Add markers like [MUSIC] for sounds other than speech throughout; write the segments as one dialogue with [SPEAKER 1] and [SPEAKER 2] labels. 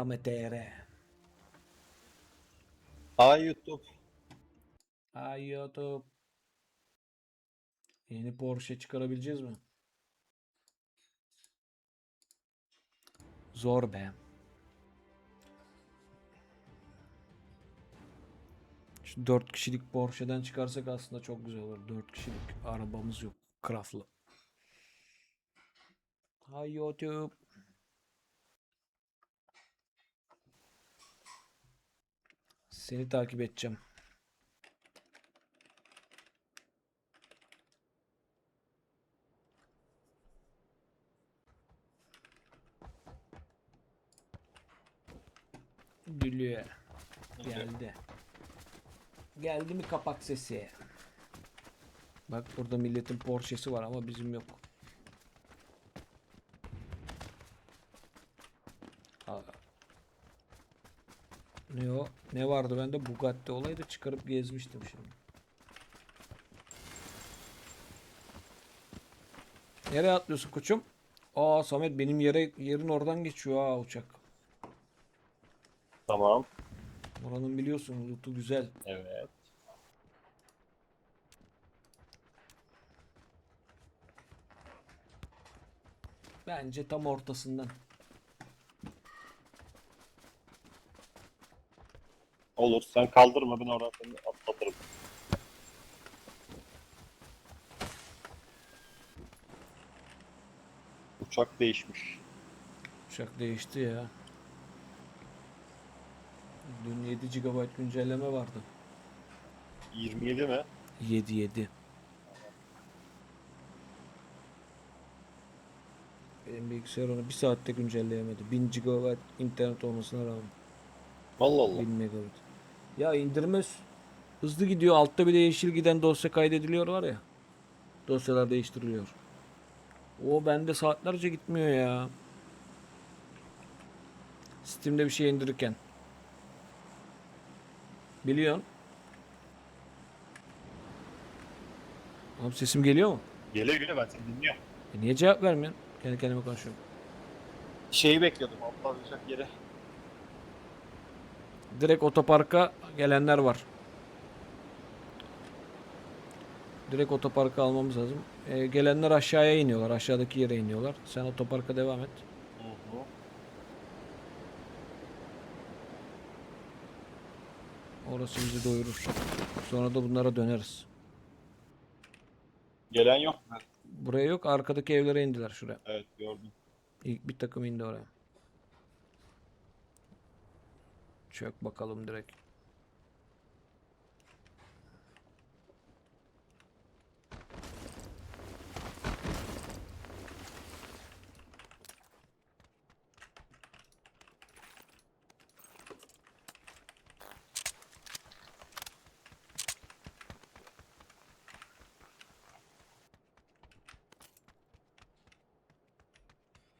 [SPEAKER 1] Samet.
[SPEAKER 2] Ay YouTube.
[SPEAKER 1] Ay YouTube. Yeni Porsche çıkarabileceğiz mi? Zor be. Şu 4 kişilik Porsche'den çıkarsak aslında çok güzel olur. 4 kişilik arabamız yok. Craft'lı. Hay YouTube. Seni takip edeceğim. Gülüyor. Geldi. Geldi mi kapak sesi? Bak burada milletin Porsche'si var ama bizim yok. Aa. Ne vardı bende? Bugatti olaydı çıkarıp gezmiştim şimdi. Nereye atlıyorsun koçum? Aa Samet benim yere yerin oradan geçiyor ha uçak.
[SPEAKER 2] Tamam.
[SPEAKER 1] Oranın biliyorsun loot'u güzel.
[SPEAKER 2] Evet.
[SPEAKER 1] Bence tam ortasından.
[SPEAKER 2] Olur. Sen kaldırma ben oradan seni atlatırım. Uçak değişmiş.
[SPEAKER 1] Uçak değişti ya. Dün 7 GB güncelleme vardı.
[SPEAKER 2] 27 mi?
[SPEAKER 1] 7 7. Benim bilgisayar onu bir saatte güncelleyemedi. 1000 GB internet olmasına rağmen.
[SPEAKER 2] Allah Allah.
[SPEAKER 1] 1000 megabit. Ya indirme hızlı gidiyor. Altta bir de yeşil giden dosya kaydediliyor var ya. Dosyalar değiştiriliyor. O bende saatlerce gitmiyor ya. Steam'de bir şey indirirken. Biliyorsun. Oğlum sesim geliyor mu?
[SPEAKER 2] Geliyor geliyor ben seni dinliyorum.
[SPEAKER 1] E niye cevap vermiyorsun? Kendi kendime konuşuyorum.
[SPEAKER 2] Şeyi bekliyordum atlayacak yere.
[SPEAKER 1] Direkt otoparka gelenler var. Direkt otoparka almamız lazım. E, gelenler aşağıya iniyorlar. Aşağıdaki yere iniyorlar. Sen otoparka devam et. Orası bizi doyurur. Sonra da bunlara döneriz.
[SPEAKER 2] Gelen yok mu?
[SPEAKER 1] Buraya yok. Arkadaki evlere indiler şuraya.
[SPEAKER 2] Evet gördüm.
[SPEAKER 1] İlk bir takım indi oraya. Çök bakalım direkt.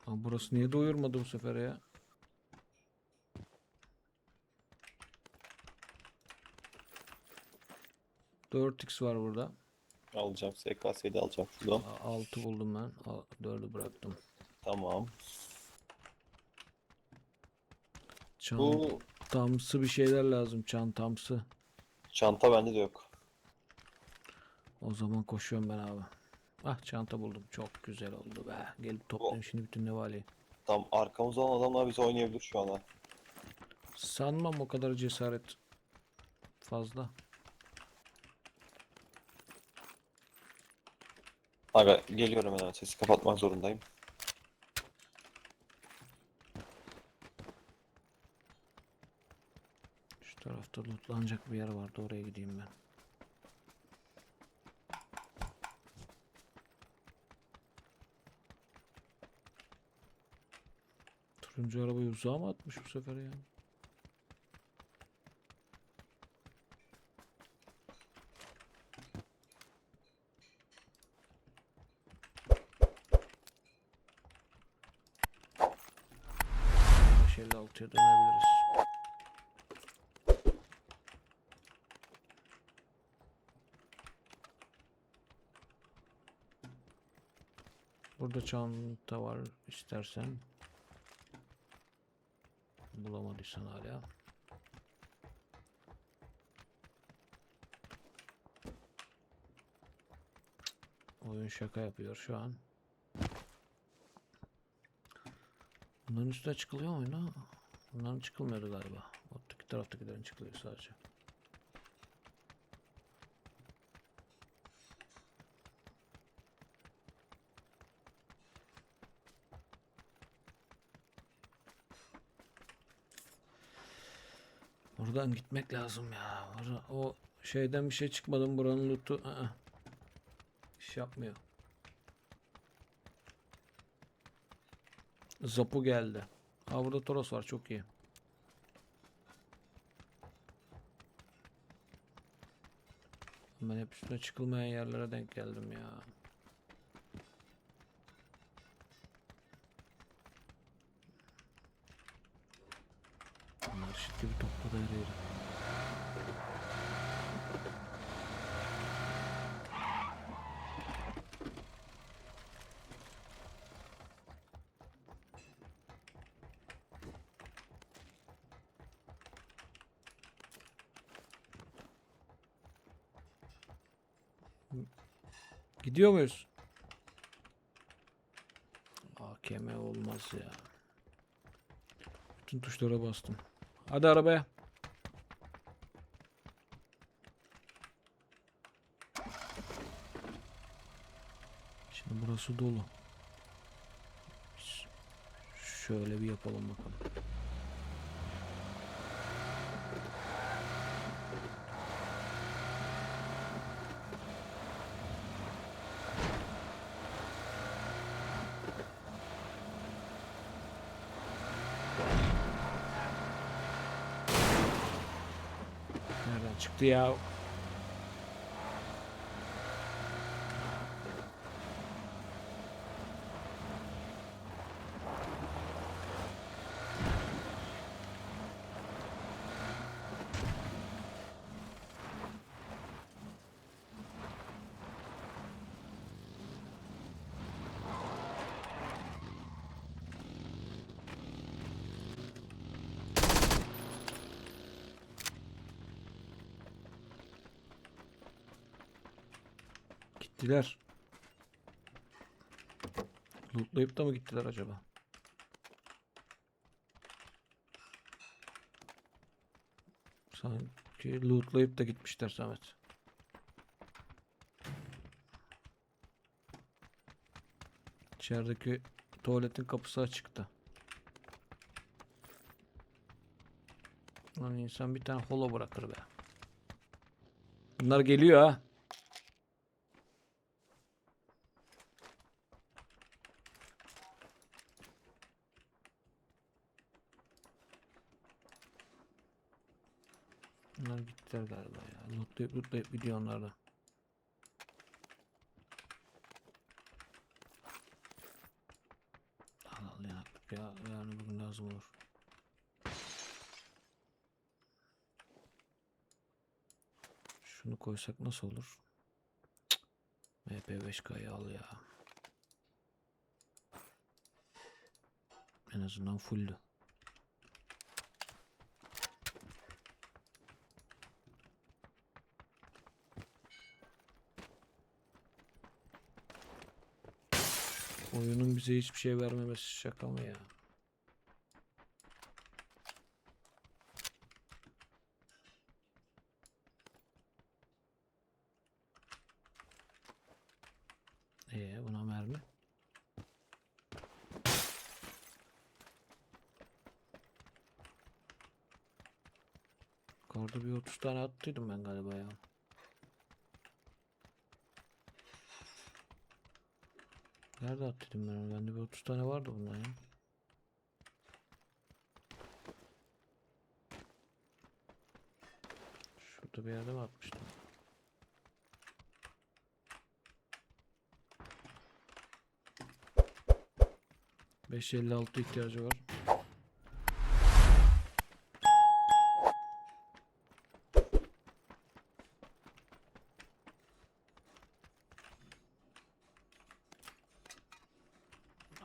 [SPEAKER 1] Ha, burası niye doyurmadı bu sefer ya? Dört x var burada.
[SPEAKER 2] Alacağım. SKS'yi de alacağım şuradan.
[SPEAKER 1] 6 buldum ben. 4'ü bıraktım.
[SPEAKER 2] Tamam.
[SPEAKER 1] Çantamsı
[SPEAKER 2] Bu
[SPEAKER 1] bir şeyler lazım. Çantamsı.
[SPEAKER 2] çanta bende de yok.
[SPEAKER 1] O zaman koşuyorum ben abi. Ah çanta buldum. Çok güzel oldu be. Gelip toplayayım şimdi bütün nevaleyi.
[SPEAKER 2] Tam arkamızda olan adamlar bizi oynayabilir şu anda.
[SPEAKER 1] Sanmam o kadar cesaret fazla.
[SPEAKER 2] Aga geliyorum hemen sesi kapatmak zorundayım.
[SPEAKER 1] Şu tarafta lootlanacak bir yer vardı. Oraya gideyim ben. Turuncu arabayı uzağa mı atmış bu sefer ya? Altıya dönebiliriz. Burada çanta var istersen. Bulamadıysan hala. Oyun şaka yapıyor şu an. Bunların üstüne çıkılıyor mu oyuna? Bunların çıkılmıyordu galiba. Öteki taraftakilerin çıkılıyor sadece. Oradan gitmek lazım ya. O şeyden bir şey çıkmadı mı buranın lootu? Aa, iş yapmıyor. Zapu geldi. Aa burada Toros var çok iyi. Ben hep üstüne çıkılmayan yerlere denk geldim ya. Bunlar şit gibi topladı her yeri. Gidiyor muyuz? AKM olmaz ya. Bütün tuşlara bastım. Hadi arabaya. Şimdi burası dolu. Şöyle bir yapalım bakalım. Nereden çıktı Gittiler. Lootlayıp da mı gittiler acaba? Sanki lootlayıp da gitmişler Samet. İçerideki tuvaletin kapısı açıktı. Lan insan bir tane holo bırakır be. Bunlar geliyor ha. Bunlar gittiler galiba ya. Lootlayıp lootlayıp gidiyor onlar da. Al al yanaklık ya. Yani bugün lazım olur. Şunu koysak nasıl olur? Cık. MP5K'yı al ya. En azından fulldü. Oyunun bize hiçbir şey vermemesi şaka mı ya? Ee buna mermi. Orada bir 30 tane attıydım ben galiba ya. Nerede attıydım ben onu? Bende bir 30 tane vardı bundan ya. Şurada bir yerde mi atmıştım? Beş elli altı ihtiyacı var.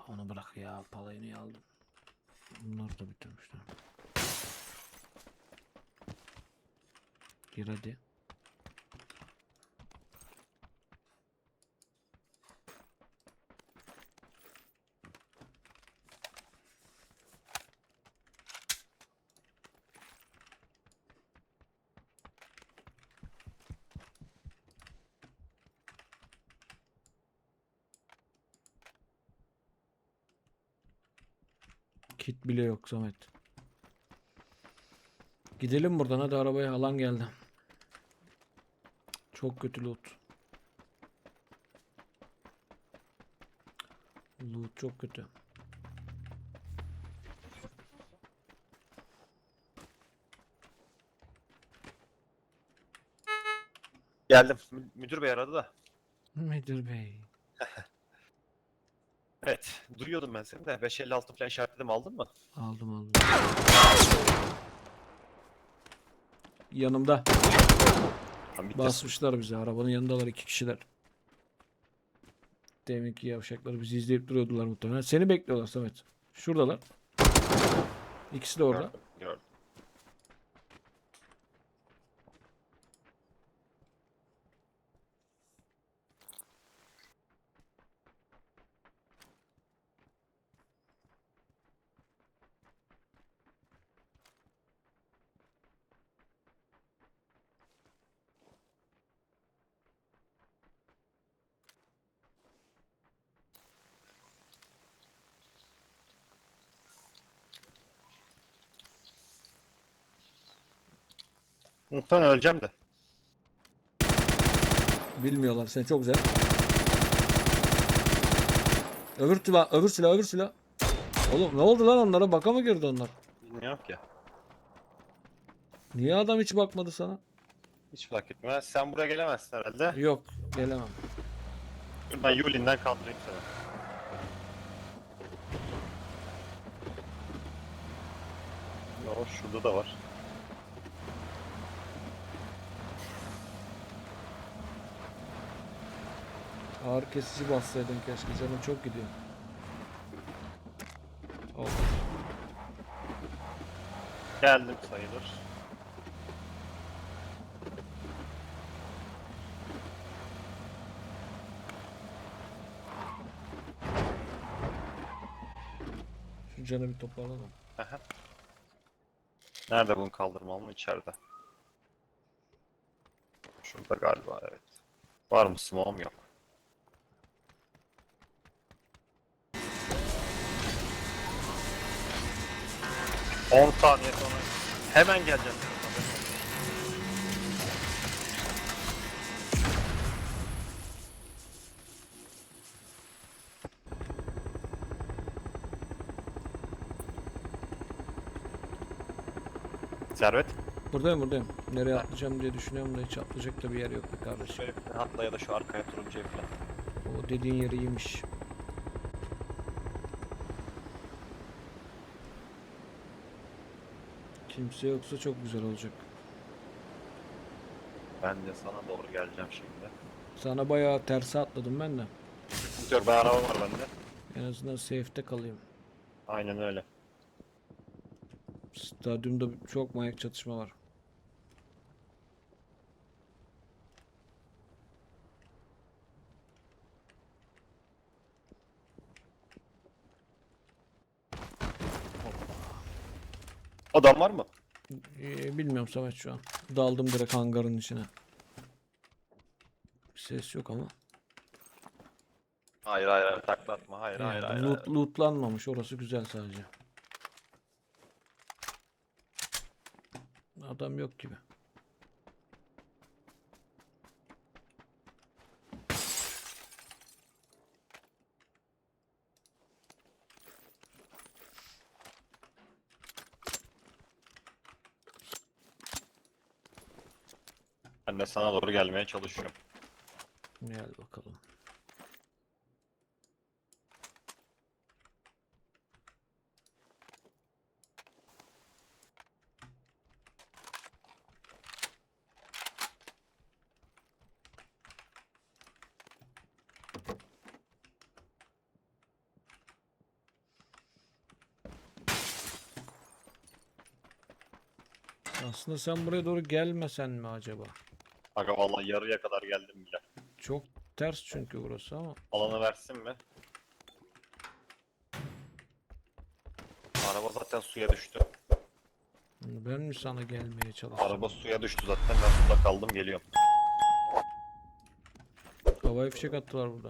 [SPEAKER 1] onu bırak ya. Palayı niye aldım? Bunları da bitirmişler. Gir hadi. Bile yok Samet. Gidelim buradan hadi arabaya alan geldi. Çok kötü loot. Loot çok kötü.
[SPEAKER 2] Geldim. Mü- Müdür bey aradı da.
[SPEAKER 1] Müdür bey.
[SPEAKER 2] Evet. Duyuyordum ben seni de. 556 falan işaretledim aldın mı?
[SPEAKER 1] Aldım aldım. Yanımda. Basmışlar bizi. Arabanın yanındalar iki kişiler. Deminki yavşaklar bizi izleyip duruyordular muhtemelen. Seni bekliyorlar Samet. Şuradalar. İkisi de orada.
[SPEAKER 2] Gördüm, gördüm. Muhtemelen öleceğim de.
[SPEAKER 1] Bilmiyorlar seni çok güzel. Öbür silah, öbür silah, öbür silah. Oğlum ne oldu lan onlara? Baka mı girdi onlar?
[SPEAKER 2] Bilmiyorum ki.
[SPEAKER 1] Niye adam hiç bakmadı sana?
[SPEAKER 2] Hiç fark etmez. Sen buraya gelemezsin herhalde.
[SPEAKER 1] Yok, gelemem.
[SPEAKER 2] Dur Ben Yulin'den kaldırayım seni. Yo, şurada da var.
[SPEAKER 1] Ağır kesici bassaydın keşke. Canım çok gidiyor. Oh.
[SPEAKER 2] Geldim sayılır.
[SPEAKER 1] Şu canı bir toparladım.
[SPEAKER 2] Aha. Nerede bunu kaldırmam mı? İçeride. Şurada galiba evet. Var mı smoke'um yok. On saniye sonra hemen geleceğim. Servet.
[SPEAKER 1] Buradayım buradayım. Nereye atlayacağım diye düşünüyorum da hiç atlayacak da bir yer yok be kardeşim.
[SPEAKER 2] Şöyle bir atla ya da şu arkaya turuncuya falan.
[SPEAKER 1] O dediğin yeri iyiymiş. Kimse yoksa çok güzel olacak.
[SPEAKER 2] Ben de sana doğru geleceğim şimdi.
[SPEAKER 1] Sana bayağı terse atladım ben de.
[SPEAKER 2] Dur ben araba var bende.
[SPEAKER 1] En azından safe'te kalayım.
[SPEAKER 2] Aynen öyle.
[SPEAKER 1] Stadyumda çok manyak çatışma var.
[SPEAKER 2] Adam var mı?
[SPEAKER 1] Ee, bilmiyorum Samet şu an. Daldım direkt hangarın içine. Bir ses yok ama.
[SPEAKER 2] Hayır hayır hayır taklatma hayır hayır
[SPEAKER 1] Yani
[SPEAKER 2] hayır.
[SPEAKER 1] loot,
[SPEAKER 2] hayır.
[SPEAKER 1] lootlanmamış. Orası güzel sadece. Adam yok gibi.
[SPEAKER 2] Ben de sana doğru gelmeye çalışıyorum.
[SPEAKER 1] Gel bakalım. Aslında sen buraya doğru gelmesen mi acaba?
[SPEAKER 2] Aga vallahi yarıya kadar geldim bile.
[SPEAKER 1] Çok ters çünkü burası ama.
[SPEAKER 2] Alanı versin mi? Araba zaten suya düştü.
[SPEAKER 1] Ben mi sana gelmeye çalışıyorum?
[SPEAKER 2] Araba suya düştü zaten ben suda kaldım geliyorum.
[SPEAKER 1] Havai fişek attılar burada.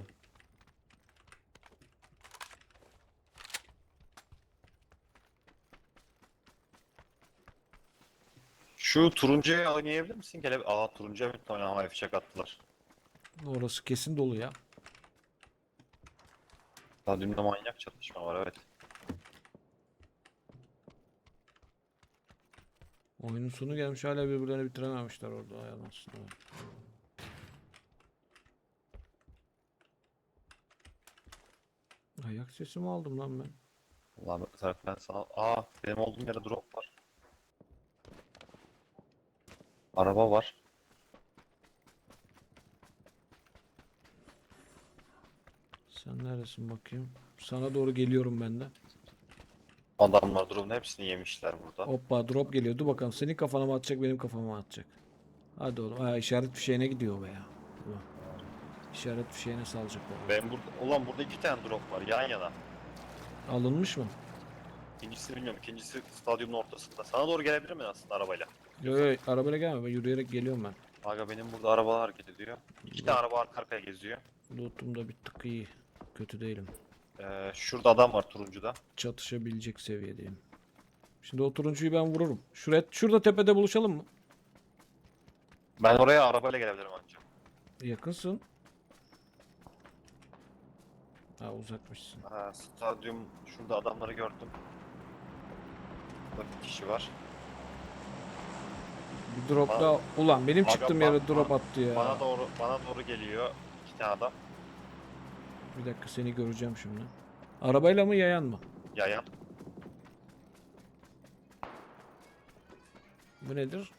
[SPEAKER 2] Şu turuncuya oynayabilir misin? Gele Aa turuncuya bir tane havai fişek attılar.
[SPEAKER 1] Orası kesin dolu ya.
[SPEAKER 2] Stadyumda manyak çatışma var evet.
[SPEAKER 1] Oyunun sonu gelmiş hala birbirlerini bitirememişler orada ayağın aslında. Ayak sesi mi aldım lan ben?
[SPEAKER 2] Ulan ben sana... Aa benim olduğum yere drop var. Araba var.
[SPEAKER 1] Sen neredesin bakayım? Sana doğru geliyorum ben de.
[SPEAKER 2] Adamlar drop'un hepsini yemişler burada.
[SPEAKER 1] Hoppa drop geliyordu bakalım senin kafana mı atacak benim kafama mı atacak? Hadi oğlum. Ha, işaret fişeğine gidiyor be ya. Ulan. İşaret fişeğine salacak.
[SPEAKER 2] Ben burada... Ulan burada iki tane drop var yan yana.
[SPEAKER 1] Alınmış mı?
[SPEAKER 2] İkincisini bilmiyorum. İkincisi stadyumun ortasında. Sana doğru gelebilir mi aslında arabayla?
[SPEAKER 1] Yok yok arabayla gelme ben yürüyerek geliyorum ben.
[SPEAKER 2] Aga benim burada arabalar hareket ediyor. İki tane araba arka arkaya geziyor.
[SPEAKER 1] Lootum da bir tık iyi. Kötü değilim.
[SPEAKER 2] Ee, şurada adam var turuncuda.
[SPEAKER 1] Çatışabilecek seviyedeyim. Şimdi o turuncuyu ben vururum. Şuraya, şurada tepede buluşalım mı?
[SPEAKER 2] Ben oraya arabayla gelebilirim ancak.
[SPEAKER 1] Yakınsın. Ha uzakmışsın.
[SPEAKER 2] Ha, stadyum şurada adamları gördüm. Burada bir kişi var.
[SPEAKER 1] Bir drop daha. Ulan benim
[SPEAKER 2] Aga,
[SPEAKER 1] çıktığım yere drop
[SPEAKER 2] bak-
[SPEAKER 1] attı ya.
[SPEAKER 2] Bana doğru bana doğru geliyor iki tane adam.
[SPEAKER 1] Bir dakika seni göreceğim şimdi. Arabayla mı yayan mı?
[SPEAKER 2] Yayan.
[SPEAKER 1] Bu nedir?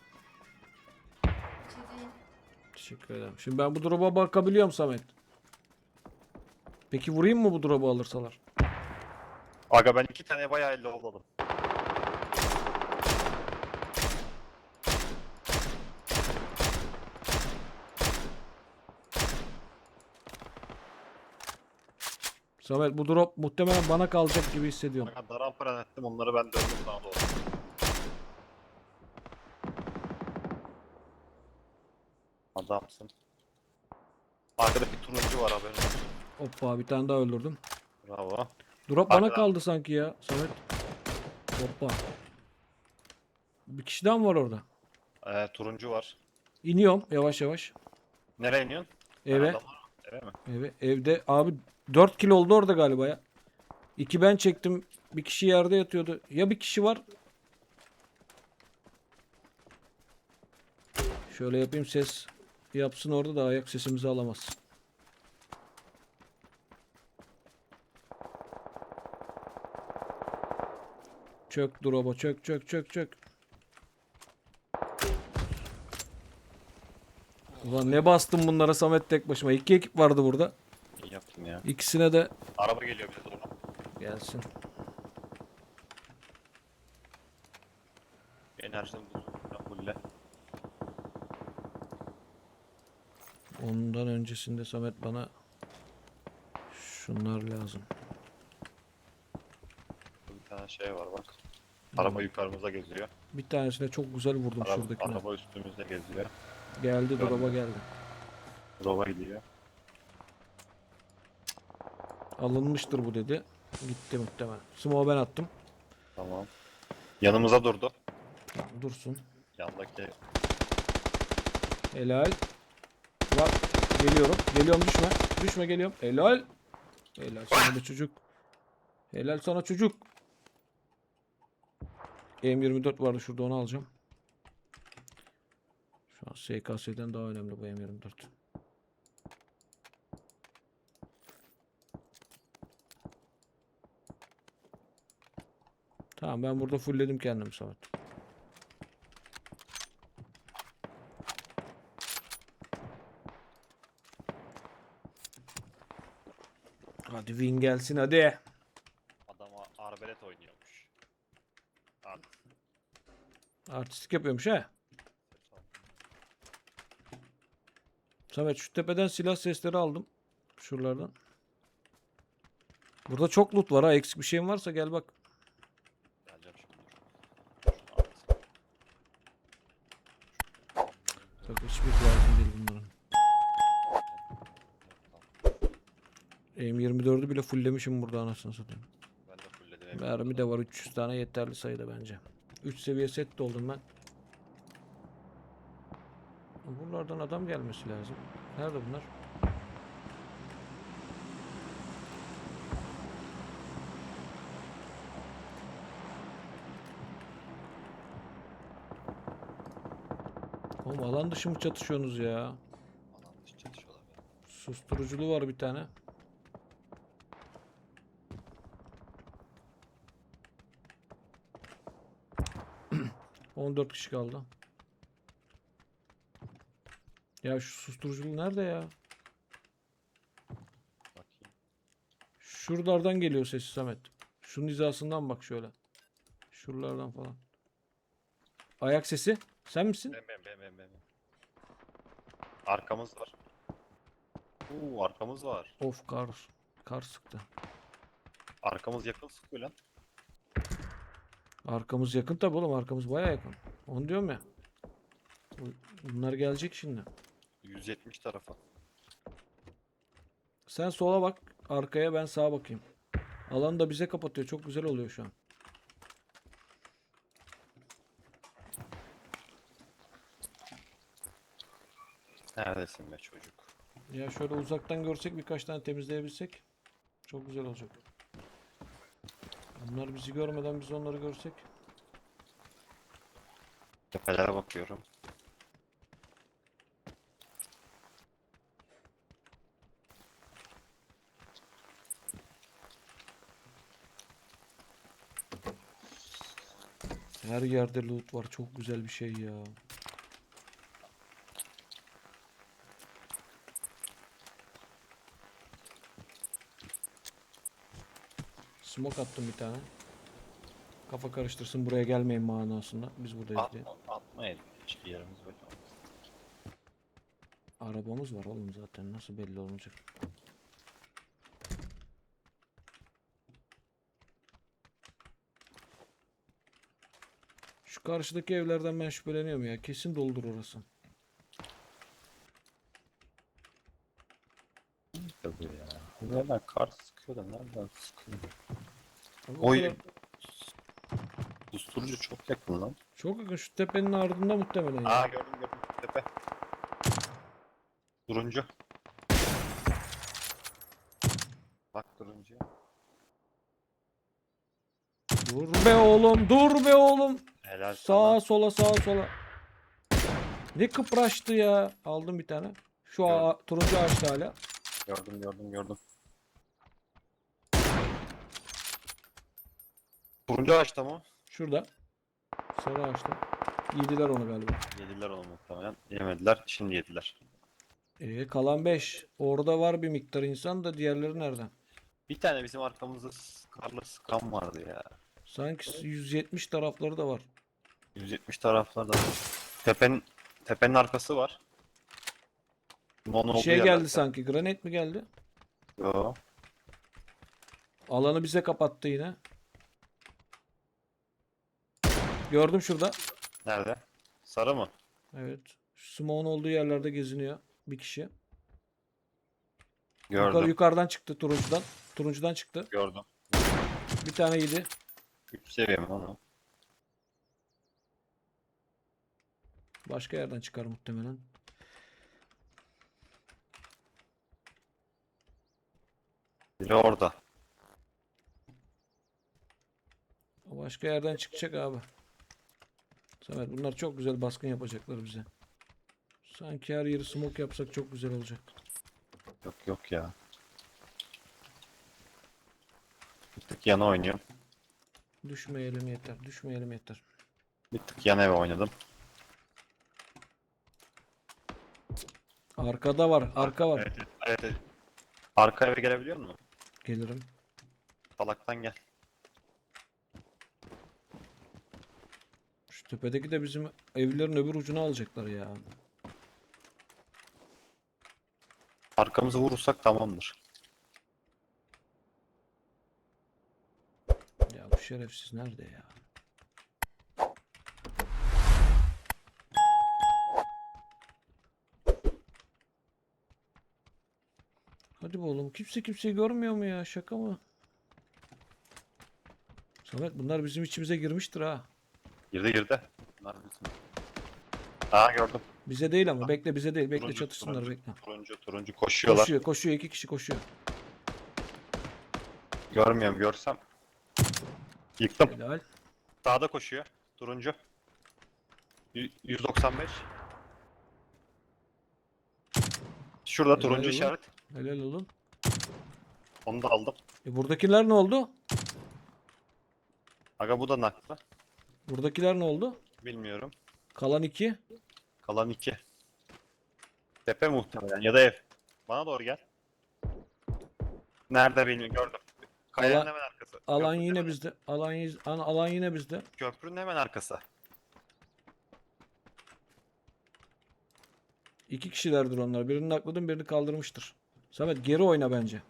[SPEAKER 1] Teşekkür ederim. Şimdi ben bu drop'a bakabiliyorum Samet. Peki vurayım mı bu drop'u alırsalar?
[SPEAKER 2] Aga ben iki tane bayağı elle ovladım.
[SPEAKER 1] Samet bu drop muhtemelen bana kalacak gibi hissediyorum.
[SPEAKER 2] Aga daramparan ettim onları ben döndüm sana doğru. Adamsın. Arkada bir turuncu var haberin olsun.
[SPEAKER 1] Hoppa bir tane daha öldürdüm.
[SPEAKER 2] Bravo.
[SPEAKER 1] Drop bana kaldı sanki ya Samet. Hoppa. Bir kişi daha mı var orada?
[SPEAKER 2] Ee, turuncu var.
[SPEAKER 1] İniyorum yavaş yavaş.
[SPEAKER 2] Nereye iniyorsun?
[SPEAKER 1] Eve.
[SPEAKER 2] Adam var mı? Eve mi?
[SPEAKER 1] Eve. Evde abi 4 kilo oldu orada galiba ya. İki ben çektim. Bir kişi yerde yatıyordu. Ya bir kişi var. Şöyle yapayım ses yapsın orada da ayak sesimizi alamaz. Çök drop'a çök çök çök çök. Ulan ne bastım bunlara Samet tek başıma. İki ekip vardı burada.
[SPEAKER 2] İyi yaptın ya.
[SPEAKER 1] İkisine de
[SPEAKER 2] Araba geliyor bize doğru.
[SPEAKER 1] gelsin.
[SPEAKER 2] Enerjim fulle.
[SPEAKER 1] Ondan öncesinde Samet bana şunlar lazım.
[SPEAKER 2] Bir tane şey var bak. Araba yukarımıza geziyor.
[SPEAKER 1] Bir tanesine çok güzel vurdum
[SPEAKER 2] Araba,
[SPEAKER 1] şuradakine.
[SPEAKER 2] araba üstümüzde geziyor.
[SPEAKER 1] Geldi drop'a geldi.
[SPEAKER 2] Rova gidiyor.
[SPEAKER 1] Alınmıştır bu dedi. Gitti muhtemelen. Smoke'u ben attım.
[SPEAKER 2] Tamam. Yanımıza durdu.
[SPEAKER 1] Tamam, dursun.
[SPEAKER 2] Yandaki
[SPEAKER 1] Helal. Bak geliyorum. Geliyorum düşme. Düşme geliyorum. Helal. Helal sana be çocuk. Helal sana çocuk. M24 vardı şurada onu alacağım. Şu an SKS'den daha önemli bu M24. Tamam ben burada fullledim kendimi Samet. Hadi win gelsin hadi.
[SPEAKER 2] adama arbelet oynuyormuş. Hadi.
[SPEAKER 1] Artistik yapıyormuş ha. Samet şu tepeden silah sesleri aldım. Şuralardan. Burada çok loot var ha. Eksik bir şeyin varsa gel bak.
[SPEAKER 2] Geleceğim şimdi dur. Şunu arkasına.
[SPEAKER 1] Bak hiçbir lazım değil bunların. M24'ü bile fulllemişim burada anasını satayım.
[SPEAKER 2] Ben de fullledim.
[SPEAKER 1] Mermi de var 300 tane yeterli sayıda bence. 3 seviye set oldum ben. Buralardan adam gelmesi lazım. Nerede bunlar? Oğlum alan dışı mı çatışıyorsunuz ya?
[SPEAKER 2] Alan dışı çatışıyorlar ya.
[SPEAKER 1] Susturuculu var bir tane. [CLEARS THROAT] On dört kişi kaldı. Ya şu susturuculu nerede ya?
[SPEAKER 2] Bakayım.
[SPEAKER 1] Şuralardan geliyor sesi Samet. Şunun hizasından bak şöyle. Şuralardan falan. Ayak sesi. Sen misin?
[SPEAKER 2] Ben ben ben ben ben. Arkamız var. Oo arkamız var.
[SPEAKER 1] Of kar. Kar sıktı.
[SPEAKER 2] Arkamız yakın sıkıyor lan.
[SPEAKER 1] Arkamız yakın tabi oğlum. Arkamız baya yakın. Onu diyorum ya. Bu- Bunlar gelecek şimdi.
[SPEAKER 2] 170 tarafa.
[SPEAKER 1] Sen sola bak. Arkaya ben sağa bakayım. Alanı da bize kapatıyor. Çok güzel oluyor şu an.
[SPEAKER 2] Neredesin be çocuk?
[SPEAKER 1] Ya şöyle uzaktan görsek birkaç tane temizleyebilsek çok güzel olacak. Onlar bizi görmeden biz onları görsek.
[SPEAKER 2] Tepelere bakıyorum.
[SPEAKER 1] Her yerde loot var. Çok güzel bir şey ya. Smoke attım bir tane. Kafa karıştırsın buraya gelmeyin manasında. Biz buradayız diye.
[SPEAKER 2] Atma. Hiçbir yerimiz olmaz.
[SPEAKER 1] Arabamız var oğlum zaten. Nasıl belli olmayacak? Karşıdaki evlerden ben şüpheleniyorum ya. Kesin doldur orası.
[SPEAKER 2] Tabii ya. Nereden kar sıkıyor da nereden sıkıyor?
[SPEAKER 1] Abi o
[SPEAKER 2] Oy.
[SPEAKER 1] kadar-
[SPEAKER 2] Susturucu çok yakın lan.
[SPEAKER 1] Çok yakın. Şu tepenin ardında muhtemelen ya.
[SPEAKER 2] Aa gördüm gördüm. Tepe. Turuncu. Bak turuncuya.
[SPEAKER 1] Dur be oğlum. Dur be oğlum.
[SPEAKER 2] Helal
[SPEAKER 1] Sağa
[SPEAKER 2] sana.
[SPEAKER 1] sola sağa sola. Ne kıpraştı ya. Aldım bir tane. Şu ağa, turuncu ağaçta hala.
[SPEAKER 2] Gördüm gördüm gördüm. Turuncu ağaçta mı?
[SPEAKER 1] Şurada. Sarı ağaçta. Yediler onu galiba.
[SPEAKER 2] Yediler onu muhtemelen. Yemediler. Şimdi yediler.
[SPEAKER 1] Ee, kalan 5. Orada var bir miktar insan da diğerleri nereden?
[SPEAKER 2] Bir tane bizim arkamızda karlı sıkan vardı ya.
[SPEAKER 1] Sanki 170 tarafları da var.
[SPEAKER 2] 170 taraflarda. Tepenin tepenin arkası var. Olduğu
[SPEAKER 1] şey
[SPEAKER 2] yerler.
[SPEAKER 1] geldi sanki. Granit mi geldi?
[SPEAKER 2] Yo.
[SPEAKER 1] Alanı bize kapattı yine. Gördüm şurada.
[SPEAKER 2] Nerede? Sarı mı?
[SPEAKER 1] Evet. Smoke'un olduğu yerlerde geziniyor. Bir kişi.
[SPEAKER 2] Gördüm.
[SPEAKER 1] Yukarı, yukarıdan çıktı turuncudan. Turuncudan çıktı.
[SPEAKER 2] Gördüm.
[SPEAKER 1] Bir tane yedi.
[SPEAKER 2] 3 seviye mi onu?
[SPEAKER 1] Başka yerden çıkar muhtemelen.
[SPEAKER 2] Biri orada.
[SPEAKER 1] Başka yerden çıkacak abi. Samet bunlar çok güzel baskın yapacaklar bize. Sanki her yeri smoke yapsak çok güzel olacak.
[SPEAKER 2] Yok yok ya. Bir tık yana oynuyorum.
[SPEAKER 1] Düşmeyelim yeter. Düşmeyelim yeter.
[SPEAKER 2] Bir tık yan eve oynadım.
[SPEAKER 1] Arkada var. Arka var.
[SPEAKER 2] Evet, evet, evet. Arka eve gelebiliyor musun?
[SPEAKER 1] Gelirim.
[SPEAKER 2] Salaktan gel.
[SPEAKER 1] Şu Şu tepedeki de bizim evlerin öbür ucuna alacaklar ya.
[SPEAKER 2] Arkamızı vurursak tamamdır.
[SPEAKER 1] Ya bu şerefsiz nerede ya? Hadi be oğlum. Kimse kimseyi görmüyor mu ya? Şaka mı? Samet bunlar bizim içimize girmiştir ha.
[SPEAKER 2] Girdi girdi. Bunlar bizim. Aa gördüm.
[SPEAKER 1] Bize değil ama. Bekle bize değil. Bekle
[SPEAKER 2] Turuncu,
[SPEAKER 1] çatışsınlar
[SPEAKER 2] turuncu,
[SPEAKER 1] bekle.
[SPEAKER 2] Turuncu turuncu koşuyorlar.
[SPEAKER 1] Koşuyor koşuyor. iki kişi koşuyor.
[SPEAKER 2] Görmüyorum görsem. Yıktım.
[SPEAKER 1] Helal.
[SPEAKER 2] Sağda koşuyor. Turuncu. Y- 195. Şurada
[SPEAKER 1] Helal
[SPEAKER 2] turuncu
[SPEAKER 1] olsun.
[SPEAKER 2] işaret.
[SPEAKER 1] Helal oğlum.
[SPEAKER 2] Onu da aldım.
[SPEAKER 1] E buradakiler ne oldu?
[SPEAKER 2] Aga bu da naklı.
[SPEAKER 1] Buradakiler ne oldu?
[SPEAKER 2] Bilmiyorum.
[SPEAKER 1] Kalan iki.
[SPEAKER 2] Kalan iki. Tepe muhtemelen ya da ev. Bana doğru gel. Nerede benim gördüm. Kayanın
[SPEAKER 1] Alan-
[SPEAKER 2] hemen arkası.
[SPEAKER 1] Alan
[SPEAKER 2] Köprünün
[SPEAKER 1] yine
[SPEAKER 2] hemen-
[SPEAKER 1] bizde. Alan, yiz- an- alan yine bizde.
[SPEAKER 2] Köprünün hemen arkası.
[SPEAKER 1] İki kişilerdir onlar. Birini nakladım birini kaldırmıştır. Samet geri oyna bence.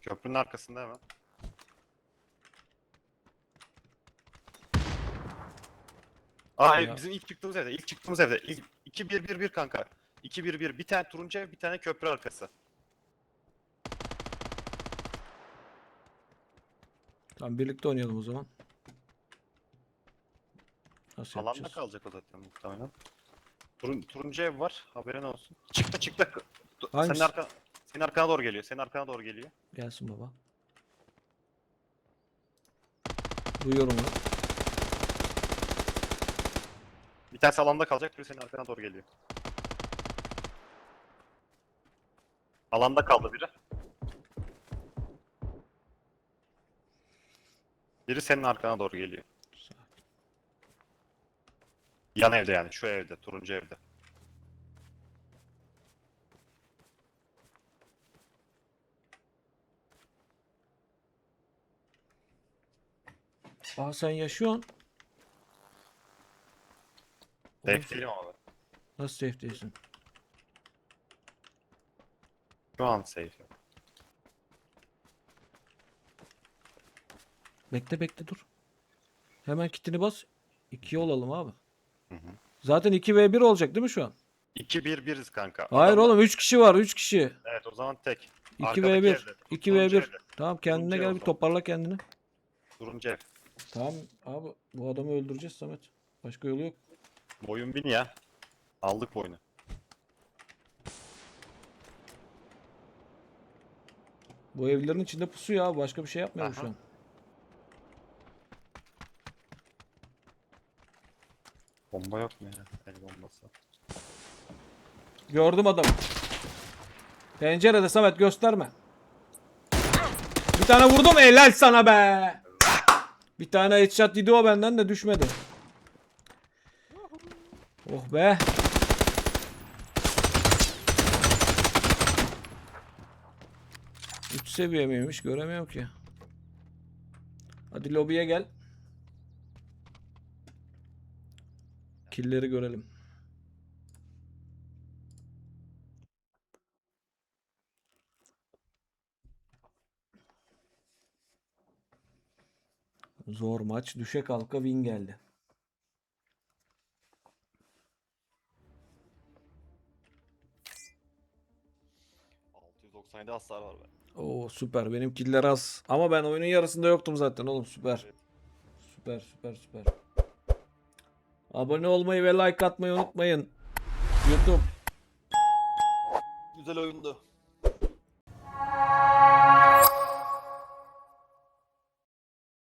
[SPEAKER 2] Köprünün arkasında hemen. Aa
[SPEAKER 1] Ya.
[SPEAKER 2] bizim ilk çıktığımız evde. ilk çıktığımız evde. İlk 2 1 1 1 kanka. 2 1 1 bir tane turuncu ev, bir tane köprü arkası.
[SPEAKER 1] Tamam birlikte oynayalım o zaman. Nasıl
[SPEAKER 2] Alanda
[SPEAKER 1] yapacağız?
[SPEAKER 2] kalacak o zaten muhtemelen. Turun, turuncu ev var. Haberin olsun. Çıktı çıktı. Du-
[SPEAKER 1] Hangisi?
[SPEAKER 2] Senin arka senin arkana doğru geliyor. Senin arkana doğru geliyor.
[SPEAKER 1] Gelsin baba. Duyuyorum onu.
[SPEAKER 2] Bir tanesi alanda kalacak, biri senin arkana doğru geliyor. Alanda kaldı biri. Biri senin arkana doğru geliyor. Yan evde yani, şu evde, turuncu evde.
[SPEAKER 1] Aa sen yaşıyorsun.
[SPEAKER 2] Safe değilim ben.
[SPEAKER 1] Nasıl safe değilsin?
[SPEAKER 2] Şu an safe.
[SPEAKER 1] Bekle bekle dur. Hemen kitini bas. 2 olalım abi.
[SPEAKER 2] Hı hı.
[SPEAKER 1] Zaten 2 v 1 olacak değil mi şu an?
[SPEAKER 2] 2-1-1'iz kanka.
[SPEAKER 1] Hayır
[SPEAKER 2] Adamlar-
[SPEAKER 1] oğlum 3 kişi var 3 kişi.
[SPEAKER 2] Evet o zaman tek.
[SPEAKER 1] 2
[SPEAKER 2] Arkadaki
[SPEAKER 1] v 1.
[SPEAKER 2] evde,
[SPEAKER 1] 2 v
[SPEAKER 2] turuncu
[SPEAKER 1] 1.
[SPEAKER 2] evde.
[SPEAKER 1] Tamam kendine gel bir toparla kendini.
[SPEAKER 2] Turuncu ev.
[SPEAKER 1] Tamam abi bu adamı öldüreceğiz Samet. Başka yolu yok.
[SPEAKER 2] Boyun bin ya. Aldık boyunu.
[SPEAKER 1] Bu evlerin içinde pusu ya. Başka bir şey yapmıyor bu şu
[SPEAKER 2] Aha.
[SPEAKER 1] an.
[SPEAKER 2] Bomba yok mu ya? El bombası.
[SPEAKER 1] Gördüm adamı. Pencerede Samet gösterme. Bir tane vurdum helal sana be. Bir tane headshot yedi o benden de düşmedi. Oh be. Üç seviye miymiş göremiyorum ki. Hadi lobiye gel. Killleri görelim. Zor maç. Düşe kalka win geldi.
[SPEAKER 2] ...697 hasar var be.
[SPEAKER 1] Oo süper. Benim killer az. Ama ben oyunun yarısında yoktum zaten oğlum. Süper. Süper süper süper. Abone olmayı ve like atmayı unutmayın. YouTube.
[SPEAKER 2] Güzel oyundu.